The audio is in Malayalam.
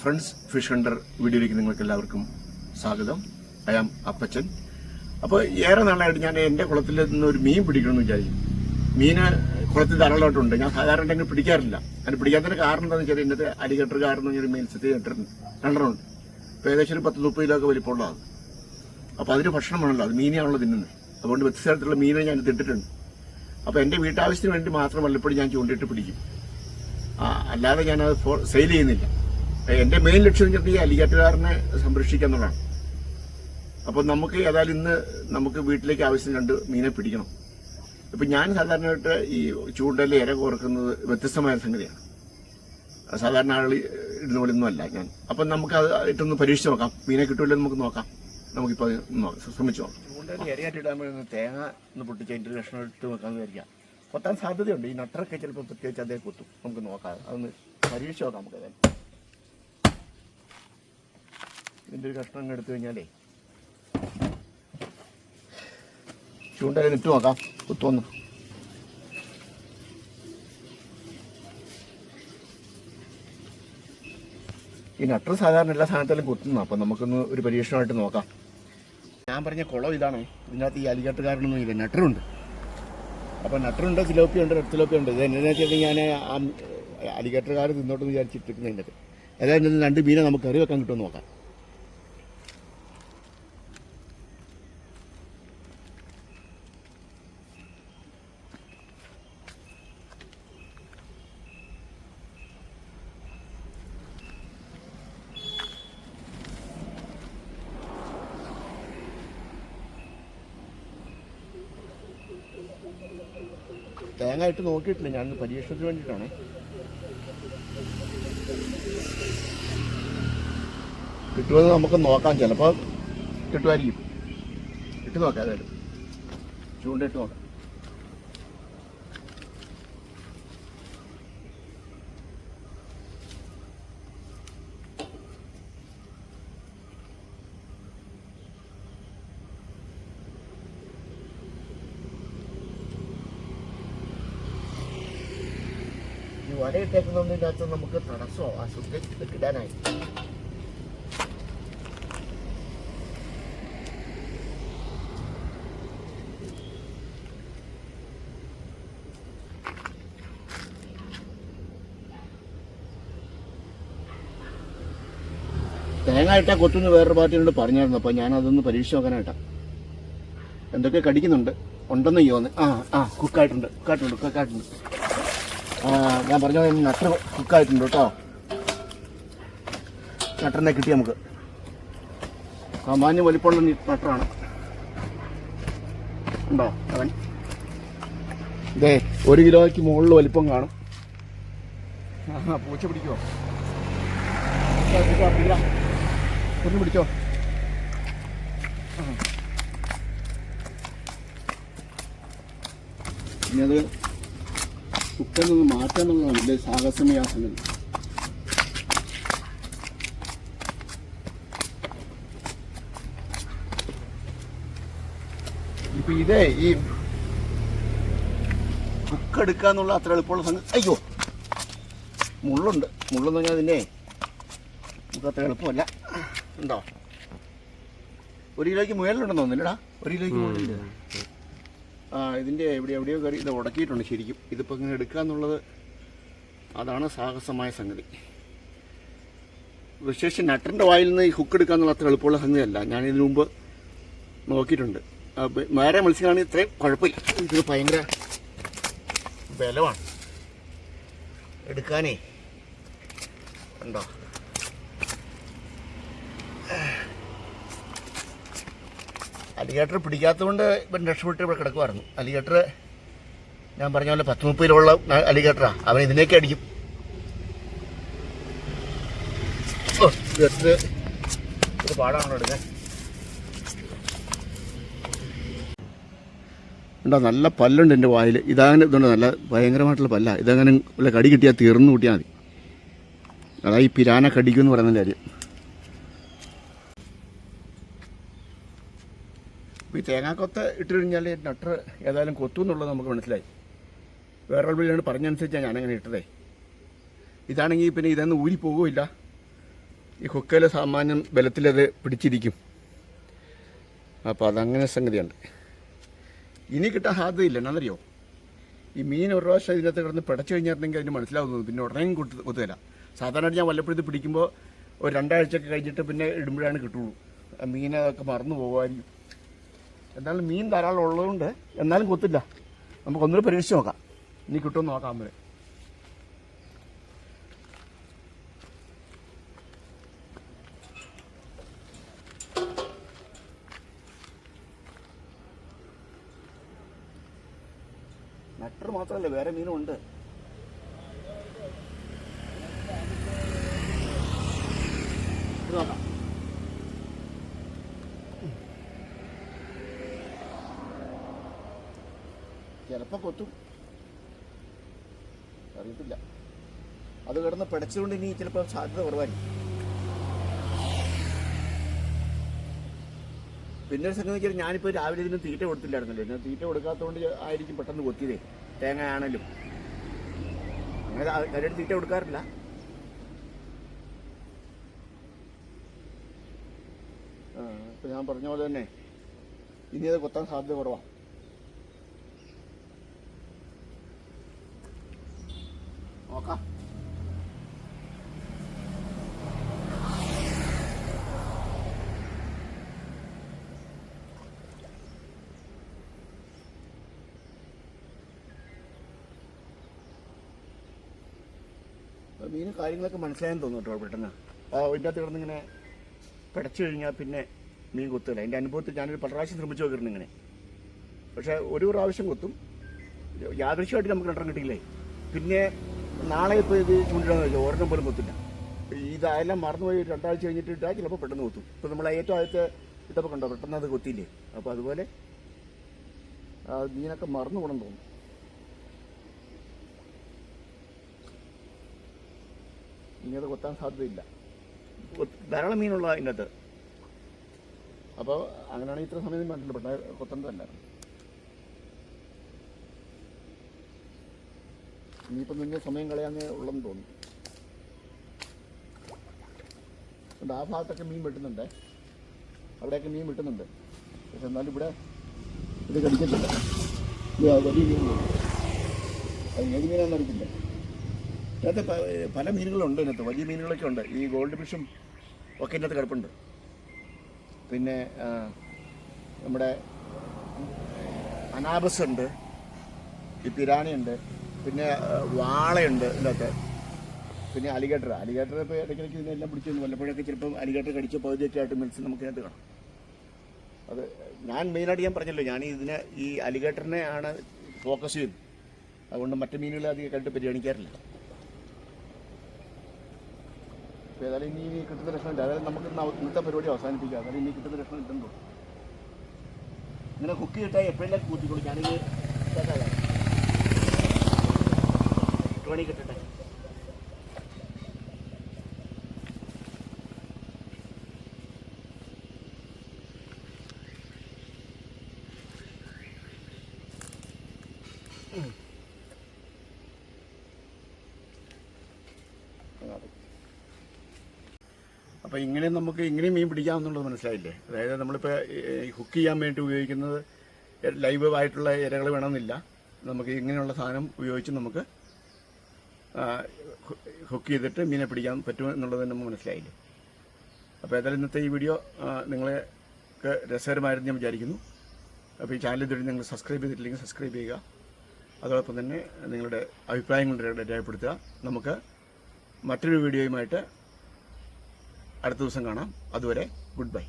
ഫ്രണ്ട്സ് ഫിഷ് ഹണ്ടർ വീഡിയോയിലേക്ക് നിങ്ങൾക്ക് എല്ലാവർക്കും സ്വാഗതം. I am Appachan. അപ്പോൾ ഏറെ നാളായിട്ട് ഞാൻ എന്റെ കുളത്തിൽ നിന്ന് ഒരു മീൻ പിടിക്കണമെന്ന് വിചാരിക്കും മീന് കുളത്തിൽ ധാരാളമായിട്ടുണ്ട്. ഞാൻ സാധാരണ ഉണ്ടെങ്കിൽ പിടിക്കാറില്ല. അങ്ങനെ പിടിക്കാത്തതിന് കാരണം എന്താണെന്ന് വെച്ചാൽ ഇന്നത്തെ അലിഗട്ടർ കാരണം ഞാൻ മത്സ്യത്തെ കെട്ടിട്ടുണ്ട് രണ്ടെണ്ണമുണ്ട്. ഇപ്പോൾ ഏകദേശം ഒരു പത്ത് മുപ്പത് കിലോ ഒക്കെ വലിപ്പമുള്ളതാണ്. അപ്പോൾ അതിന് ഭക്ഷണമാണല്ലോ. അത് മീനെയാണല്ലോ തിന്നുന്നത്. അതുകൊണ്ട് വ്യത്യസ്ത തരത്തിലുള്ള മീനെ ഞാൻ തിട്ടിട്ടുണ്ട് അപ്പോൾ എന്റെ വീട്ടാവശ്യത്തിന് വേണ്ടി മാത്രം വല്ലപ്പോഴും ഞാൻ ചൂണ്ടിയിട്ട് പിടിക്കും. അല്ലാതെ ഞാനത് സെയിൽ ചെയ്യുന്നില്ല. എന്റെ മെയിൻ ലക്ഷ്യം എന്ന് വെച്ചിട്ടുണ്ടെങ്കിൽ അലിയാറ്റുകാരനെ സംരക്ഷിക്കുക എന്നുള്ളതാണ്. അപ്പോൾ നമുക്ക് ഏതായാലും ഇന്ന് നമുക്ക് വീട്ടിലേക്ക് ആവശ്യം കണ്ട് മീനെ പിടിക്കണം. ഇപ്പം ഞാൻ സാധാരണയായിട്ട് ഈ ചൂണ്ടയിൽ ഇര കോർക്കുന്നത് വ്യത്യസ്തമായ സംഗതിയാണ്. സാധാരണ ആൾ ഇടുന്ന പോലെ ഒന്നും അല്ല ഞാൻ. അപ്പം നമുക്ക് അത് ഇട്ടൊന്ന് പരീക്ഷിച്ച് നോക്കാം. മീനെ കിട്ടുമല്ലോ നമുക്ക് നോക്കാം. നമുക്കിപ്പോൾ അത് ശ്രമിച്ചു നോക്കാം. ചൂണ്ടയിൽ ഇരയാറ്റിടാൻ വേണ്ടി തേങ്ങ ഒന്ന് പൊട്ടിച്ച് അതിന്റെ ലക്ഷണം ഇട്ട് വെക്കാമെന്ന് വിചാരിക്കാം. കൊത്താൻ സാധ്യതയുണ്ട്. ഈ നട്ടറൊക്കെ ചിലപ്പോൾ പ്രത്യേകിച്ച് അതേ കൊത്തും. നമുക്ക് നോക്കാം. അതൊന്ന് പരീക്ഷിച്ച് നോക്കാം നമുക്ക് അതായത് ഇതിന്റെ ഒരു കഷ്ണം എടുത്തു കഴിഞ്ഞാലേ. ചൂണ്ടയിൽ ഇട്ട് നോക്കാം. കുത്തുവന്നു. ഈ നട്ടർ സാധാരണ എല്ലാ സാധനത്തിലും കുത്തുന്ന അപ്പം നമുക്കൊന്ന് ഒരു പരീക്ഷണമായിട്ട് നോക്കാം. ഞാൻ പറഞ്ഞ കുളം ഇതാണ്. ഇതിനകത്ത് ഈ അലികെട്ടുകാരനൊന്നും ഇല്ല. നട്ടറുണ്ട്. അപ്പോൾ നട്ടറുണ്ട് സിലോപ്പി ഉണ്ട് റെഡ് സിലോപ്പി ഉണ്ട് ഇത് എന്നാന്ന് വെച്ചാൽ ഞാൻ ആ അലിഗേറ്റർകാർ തിന്നോട്ടെന്ന് വിചാരിച്ചിട്ടിരിക്കുന്നതിന്റെ അതായത് രണ്ട് മീനെ നമുക്ക് കറി വെക്കാൻ കിട്ടുമെന്ന് നോക്കാം. തേങ്ങ ഇട്ട് നോക്കിയിട്ടില്ല. ഞാൻ പരീക്ഷണത്തിന് വേണ്ടിയിട്ടാണ്. കിട്ടുമെന്ന് നമുക്ക് നോക്കാം. ചിലപ്പോൾ കിട്ടുമായിരിക്കും. ഇട്ട് നോക്കാം അതായത്. ചൂണ്ടിട്ട് നോക്കാം. ഇല്ലാത്ത നമുക്ക് തടസ്സമോ അശുദ്ധി കിടാനായി തേങ്ങ ഇട്ട കൊത്തുന്ന് വേറൊരു പാർട്ടിയോട് പറഞ്ഞായിരുന്നു. അപ്പോൾ ഞാൻ അതൊന്ന് പരീക്ഷിച്ച് നോക്കാനായിട്ടാ. എന്തൊക്കെ കടിക്കുന്നുണ്ട്? ഉണ്ടെന്ന് യോന്ന് ആ ആ കുക്കായിട്ടുണ്ട് കുക്കായിട്ടുണ്ട് കുക്കായിട്ടുണ്ട് ഞാൻ പറഞ്ഞ നട്ടർ കുക്കായിട്ടുണ്ട് കേട്ടോ. നട്ടറിനെ കിട്ടി നമുക്ക്. സാമാന്യ വലിപ്പമുള്ള നട്ടറാണ്. ഉണ്ടോ അവൻ? ഇതേ ഒരു കിലോയ്ക്ക് മുകളിൽ വലിപ്പം കാണും. പൂച്ച പിടിക്കോ. ഒന്ന് പിടിച്ചോ. ഇനി അത് കുക്കറിൽ നിന്ന് മാറ്റാന്നുള്ളതാണ് ഇതിലെ സാഹസമയാസനം ഇപ്പൊ ഇതേ ഈ കുക്ക് എടുക്കാന്നുള്ള അത്ര എളുപ്പമുള്ള സംഗതി അയ്യോ! മുള്ളുണ്ട്. മുള്ളെന്ന് പറഞ്ഞാൽ അതിന്റെ നമുക്ക് അത്ര എളുപ്പമല്ല. ഉണ്ടോ? ഒരു കിലോയ്ക്ക് മുയലുണ്ടെന്ന് തോന്നുന്നില്ലടാ. ഒരു കിലോയ്ക്ക് മുകളിലുണ്ട് ആ ഇതിന്റെ എവിടെ എവിടെയോ കയറി ഇത് ഉടക്കിയിട്ടുണ്ട് ശരിക്കും. ഇതിപ്പോൾ ഇങ്ങനെ എടുക്കുക എന്നുള്ളത് അതാണ് സാഹസമായ സംഗതി. വിശേഷം നട്ടറിന്റെ വായിൽ നിന്ന് ഈ ഹുക്ക് എടുക്കുക എന്നുള്ള അത്ര എളുപ്പമുള്ള സംഗതിയല്ല. ഞാൻ ഇതിനു മുമ്പ് നോക്കിയിട്ടുണ്ട്. വേറെ മത്സ്യമാണെങ്കിൽ ഇത്രയും കുഴപ്പമില്ല. ഇത് ഭയങ്കര ബലമാണ്. എടുക്കാനേ. ഉണ്ടോ അലിഗേറ്റർ പിടിക്കാത്തതുകൊണ്ട് ഇവൻ രക്ഷപ്പെട്ട് ഇവിടെ കിടക്കുമായിരുന്നു അലിഗേറ്റർ ഞാൻ പറഞ്ഞ പോലെ പത്ത് മുപ്പത് കിലോ ഉള്ള അലിഗേറ്ററാ. അവൻ ഇതിനേക്ക് അടിക്കും. ഒരു പാടാണല്ലോ എടുക്കാൻ? ഉണ്ടോ നല്ല പല്ലുണ്ട് എന്റെ വായിൽ. ഇതങ്ങനെ ഇതുണ്ട് നല്ല ഭയങ്കരമായിട്ടുള്ള പല്ല. ഇതങ്ങനെ കടി കിട്ടിയാൽ തീർന്നു കൂട്ടിയാൽ മതി. അതായത് ഈ പിരാന കടിക്കുമെന്ന് പറയുന്നതിന്റെ പറയുന്ന കാര്യം. അപ്പോൾ ഈ തേങ്ങാക്കൊത്ത് ഇട്ട് കഴിഞ്ഞാൽ നട്ടർ ഏതായാലും കൊത്തു എന്നുള്ളത് നമുക്ക് മനസ്സിലായി. വേറെ വിളിയാണ് പറഞ്ഞനുസരിച്ചാണ് ഞാനങ്ങനെ ഇട്ടതേ. ഇതാണെങ്കിൽ പിന്നെ ഇതൊന്നും ഊരി പോകുമില്ല ഈ ഹുക്കയിൽ സാമാന്യം ബലത്തിലത് പിടിച്ചിരിക്കും. അപ്പോൾ അതങ്ങനെ സംഗതിയുണ്ട്. ഇനി കിട്ടാൻ സാധ്യതയില്ല. എന്നറിയോ ഈ മീൻ ഒരു പ്രാവശ്യം ഇതിനകത്ത് കിടന്ന് പിടച്ചു കഴിഞ്ഞിട്ടുണ്ടെങ്കിൽ അതിന് മനസ്സിലാവുന്നത്. പിന്നെ ഉടനെയും കൊത്തു കൊത്തുകയില്ല സാധാരണ ഞാൻ വല്ലപ്പോഴും പിടിക്കുമ്പോൾ ഒരു രണ്ടാഴ്ചയൊക്കെ കഴിഞ്ഞിട്ട് പിന്നെ ഇടുമ്പോഴാണ് കിട്ടുള്ളൂ. മീനൊക്കെ മറന്നു പോകുമായിരിക്കും എന്നാലും മീൻ ധാരാളം ഉള്ളതുകൊണ്ട് എന്നാലും കൊത്തില്ല. നമുക്ക് ഒന്നുകൂടി പരീക്ഷിച്ച് നോക്കാം. ഇനി കിട്ടുമെന്ന് നോക്കാം വരെ നട്ടർ മാത്രമല്ല വേറെ മീനും ഉണ്ട് ഇത് നോക്കാം ചിലപ്പോൾ കൊത്തും. അറിയത്തില്ല. അത് കിടന്ന് പിടച്ചുകൊണ്ട് ഇനി ചിലപ്പോൾ സാധ്യത കുറവായിരിക്കും. പിന്നെ ഒരു സംഗതി വെച്ചാൽ ഞാനിപ്പോൾ രാവിലെ ഇതിന് തീറ്റ കൊടുത്തില്ലായിരുന്നല്ലോ. ഞാൻ തീറ്റ കൊടുക്കാത്തതുകൊണ്ട് ആയിരിക്കും പെട്ടെന്ന് കൊത്തിയതേ. തേങ്ങ ആണേലും അങ്ങനെ കാര്യമായിട്ട് തീറ്റ കൊടുക്കാറില്ല. ഇപ്പം ഞാൻ പറഞ്ഞ പോലെ തന്നെ ഇനി അത് കൊത്താൻ സാധ്യത കുറവാണ് നോക്കാം മീന് കാര്യങ്ങളൊക്കെ മനസ്സിലായെന്ന് തോന്നുന്നു കേട്ടോ പെട്ടെന്ന്. ഇതിന്റെ അകത്ത് കിടന്നിങ്ങനെ പിടച്ചു കഴിഞ്ഞാൽ പിന്നെ മീൻ കൊത്തില്ല എന്റെ അനുഭവത്തിൽ ഞാനൊരു പ്രാവശ്യം ശ്രമിച്ചു നോക്കിയിരുന്നു ഇങ്ങനെ. പക്ഷേ ഒരു പ്രാവശ്യം കൊത്തും. യാദൃശ്യമായിട്ട് നമുക്ക് രണ്ടെണ്ണം കിട്ടിയില്ലേ? പിന്നെ നാളെ ഇപ്പോൾ ഇത് ചൂണ്ടിടാന്ന് വെച്ചാൽ ഒരെണ്ണം പോലും കൊത്തില്ല. ഇതെല്ലാം മറന്നുപോയി രണ്ടാഴ്ച കഴിഞ്ഞിട്ട് ഇട്ടാൽ ചിലപ്പോൾ പെട്ടെന്ന് കൊത്തും. ഇപ്പോൾ നമ്മൾ ഏറ്റവും ആദ്യത്തെ ഇട്ടപ്പോൾ കണ്ടോ? പെട്ടെന്ന് അത് കൊത്തിയില്ലേ? അപ്പോൾ അതുപോലെ മീനൊക്കെ മറന്നു പോകണം തോന്നുന്നു. ഇനി അത് കൊത്താൻ സാധ്യതയില്ല. ധാരാളം മീനുള്ള ഇതിനകത്ത് അപ്പോൾ അങ്ങനെയാണെങ്കിൽ ഇത്ര സമയം വേണ്ടല്ലോ പെട്ടെന്ന് കൊത്തേണ്ടതല്ല? ഇനിയിപ്പം നിങ്ങൾ സമയം കളയാന്നേ ഉള്ളെന്ന് തോന്നുന്നു അതുകൊണ്ട് ആ ഭാഗത്തൊക്കെ മീൻ വെട്ടുന്നുണ്ട്. അവിടെയൊക്കെ മീൻ വെട്ടുന്നുണ്ട്. പക്ഷെ എന്നാലും ഇവിടെ ഇത് കടിക്കത്തില്ല. വലിയ മീനുണ്ട് അത് ഏത് മീനാണെന്ന് അറിയത്തില്ല. ഇതിനകത്ത് പല മീനുകളുണ്ട് ഇതിനകത്ത്. വലിയ മീനുകളൊക്കെ ഉണ്ട്. ഈ ഗോൾഡ് ഫിഷും ഒക്കെ ഇതിനകത്ത് കിടപ്പുണ്ട്. പിന്നെ നമ്മുടെ അനാബസ് ഉണ്ട്. ഈ പിരാനയുണ്ട് പിന്നെ വാളയുണ്ട് ഇതിനകത്ത്. പിന്നെ അലിഗേറ്റർ. അലിഗേറ്റർ ഇപ്പോൾ ഇടയ്ക്കിടയ്ക്ക് ഇതിനെല്ലാം പിടിച്ചു വല്ലപ്പോഴൊക്കെ ചിലപ്പോൾ അലിഗേറ്റർ കടിച്ച പകുതിയൊക്കെ ആയിട്ട് മത്സ്യം നമുക്ക് ഇതിനകത്ത് കാണാം. അത് ഞാൻ മെയിനായിട്ട് ഞാൻ പറഞ്ഞല്ലോ ഞാൻ ഇതിനെ ഈ അലിഗേറ്ററിനെ ആണ് ഫോക്കസ് ചെയ്യുന്നത് അതുകൊണ്ട് മറ്റു മീനുകളെ അധികം കണ്ടിട്ട് പരിഗണിക്കാറില്ല. അപ്പോൾ ഏതായാലും ഇനി കിട്ടുന്ന കിട്ടുന്ന ലക്ഷണം അതായത് നമുക്ക് ഇന്നത്തെ പരിപാടി അവസാനിപ്പിക്കുക അതായത് ഇനി കിട്ടുന്ന ലക്ഷണം ഇട്ടുണ്ടോ ഇങ്ങനെ കുക്ക് കിട്ടാൽ എപ്പോഴെല്ലാം കൂട്ടിക്കൊള്ളു ഞാനിത് മണി കിട്ടട്ടെ. അപ്പോൾ ഇങ്ങനെ നമുക്ക് ഇങ്ങനെയും മീൻ പിടിക്കാമെന്നുള്ളത് മനസ്സിലായില്ലേ? അതായത് നമ്മളിപ്പോൾ ഹുക്ക് ചെയ്യാൻ വേണ്ടി ഉപയോഗിക്കുന്നത് ലൈവ് ആയിട്ടുള്ള ഇരകൾ വേണമെന്നില്ല. നമുക്ക് ഇങ്ങനെയുള്ള സാധനം ഉപയോഗിച്ച് നമുക്ക് ഹുക്ക് ചെയ്തിട്ട് മീനെ പിടിക്കാൻ പറ്റും എന്നുള്ളത് നമുക്ക് മനസ്സിലായില്ലേ? അപ്പോൾ ഏതായാലും ഇന്നത്തെ ഈ വീഡിയോ നിങ്ങൾക്ക് രസകരമായിരുന്നു ഞാൻ വിചാരിക്കുന്നു. അപ്പോൾ ഈ ചാനൽ ഇതുവരെ നിങ്ങൾ സബ്സ്ക്രൈബ് ചെയ്തിട്ടില്ലെങ്കിൽ സബ്സ്ക്രൈബ് ചെയ്യുക. അതോടൊപ്പം തന്നെ നിങ്ങളുടെ അഭിപ്രായങ്ങൾ രേഖപ്പെടുത്തുക. നമുക്ക് മറ്റൊരു വീഡിയോയുമായിട്ട് അടുത്ത ദിവസം കാണാം. അതുവരെ ഗുഡ് ബൈ.